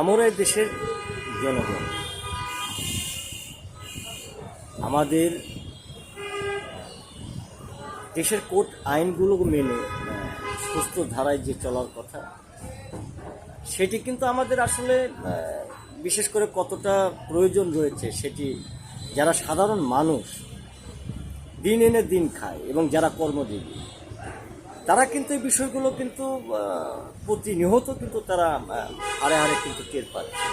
আমরা দেশের জনগণ। আমাদের দেশের কোর্ট আইনগুলো মেনে সুস্থ ধারায় যে চলার কথা, সেটি কিন্তু আমাদের আসলে বিশেষ করে কতটা প্রয়োজন রয়েছে সেটি যারা সাধারণ মানুষ দিন এনে দিন খায় এবং যারা কর্মজীবী। তারা কিন্তু এই বিষয়গুলো কিন্তু আহ, প্রতিনিয়ত কিন্তু তারা হারে হারে কিন্তু টের পাচ্ছে।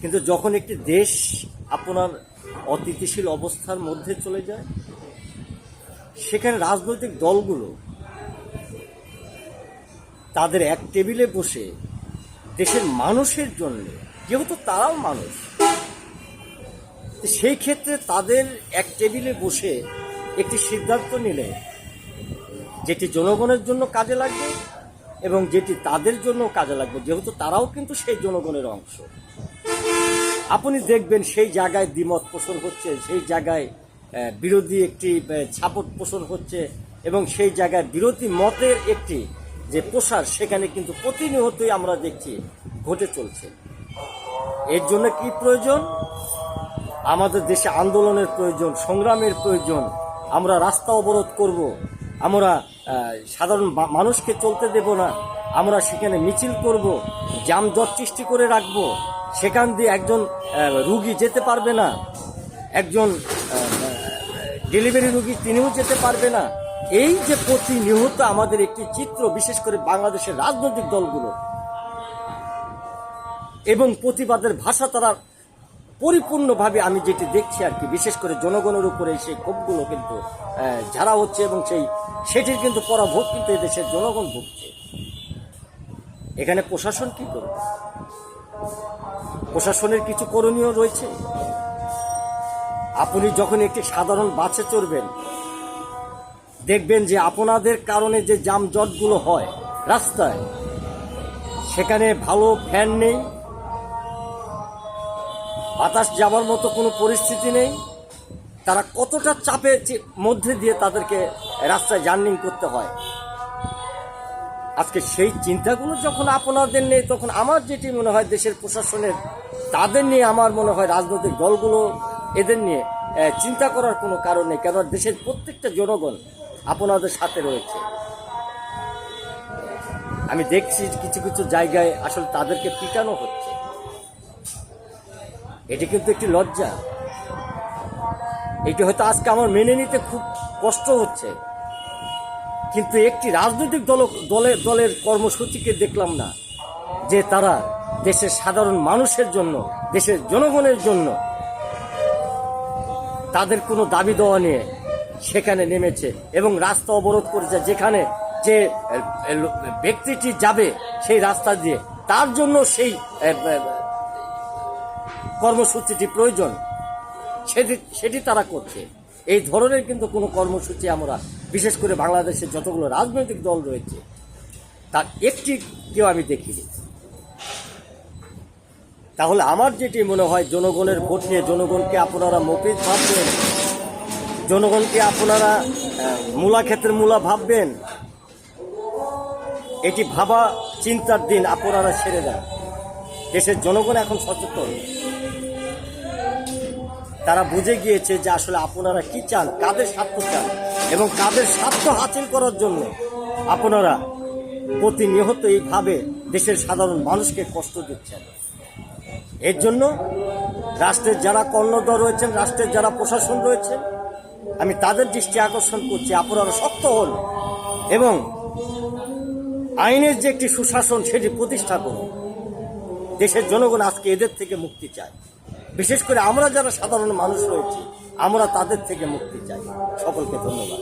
কিন্তু যখন একটি দেশ আপনার অতিথিশীল অবস্থার মধ্যে চলে যায় সেখানে রাজনৈতিক দলগুলো তাদের এক টেবিলে বসে দেশের মানুষের জন্য যেহেতু তারাও মানুষ সেই ক্ষেত্রে তাদের এক টেবিলে বসে একটি সিদ্ধান্ত নিলে যেটি জনগণের জন্য কাজে লাগবে এবং যেটি তাদের জন্য কাজে লাগবে, যেহেতু তারাও কিন্তু সেই জনগণের অংশ। আপনি দেখবেন সেই জায়গায় দ্বিমত পোষণ হচ্ছে, সেই জায়গায় বিরোধী একটি ছাপট পোষণ হচ্ছে এবং সেই জায়গায় বিরোধী মতের একটি যে প্রসার, সেখানে কিন্তু প্রতিনিয়তই আমরা দেখছি ঘটে চলছে। এর জন্য কি প্রয়োজন? আমাদের দেশে আন্দোলনের প্রয়োজন, সংগ্রামের প্রয়োজন আমরা রাস্তা অবরোধ করব। আমরা সাধারণ মানুষকে চলতে দেব না। আমরা সেখানে মিছিল করব জামজট সৃষ্টি করে রাখব। সেখান দিয়ে একজন রুগী যেতে পারবে না। একজন ডেলিভারি রুগী তিনিও যেতে পারবে না। এই যে প্রতিনিয়ত আমাদের একটি চিত্র, বিশেষ করে বাংলাদেশের রাজনৈতিক দলগুলো এবং প্রতিবাদের ভাষা তারা পরিপূর্ণভাবে আমি যেটি দেখছি আর কি, বিশেষ করে জনগণের উপরে সেই ক্ষোভগুলো কিন্তু ঝাড়া হচ্ছে এবং সেই, সেটির কিন্তু পরাভোগ কিন্তু এদেশের জনগণ ভুগছে। এখানে প্রশাসন কি করবে? প্রশাসনের কিছু করণীয় রয়েছে? আপনি যখন একটি সাধারণ বাসে চড়বেন, দেখবেন যে আপনাদের কারণে যে যানজটগুলো হয় রাস্তায়, সেখানে ভালো ফ্যান নেই বাতাস যাবার মতো কোনো পরিস্থিতি নেই। তারা কতটা চাপে মধ্যে দিয়ে তাদেরকে রাস্তায় জার্নিং করতে হয়। আজকে সেই চিন্তাগুলো যখন আপনাদের নেই তখন আমার যেটি মনে হয় দেশের প্রশাসনের, তাদের নিয়ে আমার মনে হয় রাজনৈতিক দলগুলো এদের নিয়ে চিন্তা করার কোনো কারণ নেই কেন দেশের প্রত্যেকটা জনগণ আপনাদের সাথে রয়েছে। আমি দেখছি কিছু কিছু জায়গায় আসলে তাদেরকে পিটানো হচ্ছে। এটি কিন্তু একটি লজ্জা। এটি হয়তো আজকে আমার মেনে নিতে খুব কষ্ট হচ্ছে। কিন্তু একটি রাজনৈতিক দল দলের দলের কর্মসূচিকে দেখলাম না যে তারা দেশের সাধারণ মানুষের জন্য, দেশের জনগণের জন্য তাদের কোনো দাবি দেওয়া নিয়ে সেখানে নেমেছে এবং রাস্তা অবরোধ করেছে যেখানে যে ব্যক্তিটি যাবে সেই রাস্তা দিয়ে, তার জন্য সেই কর্মসূচিটি প্রয়োজন, সেটি সেটি তারা করছে। এই ধরনের কিন্তু কোনো কর্মসূচি আমরা, বিশেষ করে বাংলাদেশের যতগুলো রাজনৈতিক দল রয়েছে, তার একটি কেউ আমি দেখিনি। তাহলে আমার যেটি মনে হয়, জনগণের ভোট নিয়ে জনগণকে আপনারা মফিজ ভাববেন, জনগণকে আপনারা মূলা ক্ষেত্রে মূলা ভাববেন, এটি ভাবা চিন্তার দিন আপনারা ছেড়ে দেন দেশের জনগণ এখন সচেতন। তারা বুঝে গিয়েছে যে আসলে আপনারা কি চান, কাদের স্বার্থ চান এবং কাদের স্বার্থ হাসিল করার জন্য আপনারা প্রতিনিয়ত এইভাবে দেশের সাধারণ মানুষকে কষ্ট দিচ্ছেন। এর জন্য রাষ্ট্রের যারা কর্ণধর রয়েছেন, রাষ্ট্রের যারা প্রশাসন রয়েছেন, আমি তাদের দৃষ্টি আকর্ষণ করছি, আপনারা শক্ত হন এবং আইনের যে একটি সুশাসন, সেটি প্রতিষ্ঠা করুন। দেশের জনগণ আজকে এদের থেকে মুক্তি চায়। বিশেষ করে আমরা যারা সাধারণ মানুষ রয়েছি আমরা তাদের থেকে মুক্তি চাই। সকলকে ধন্যবাদ।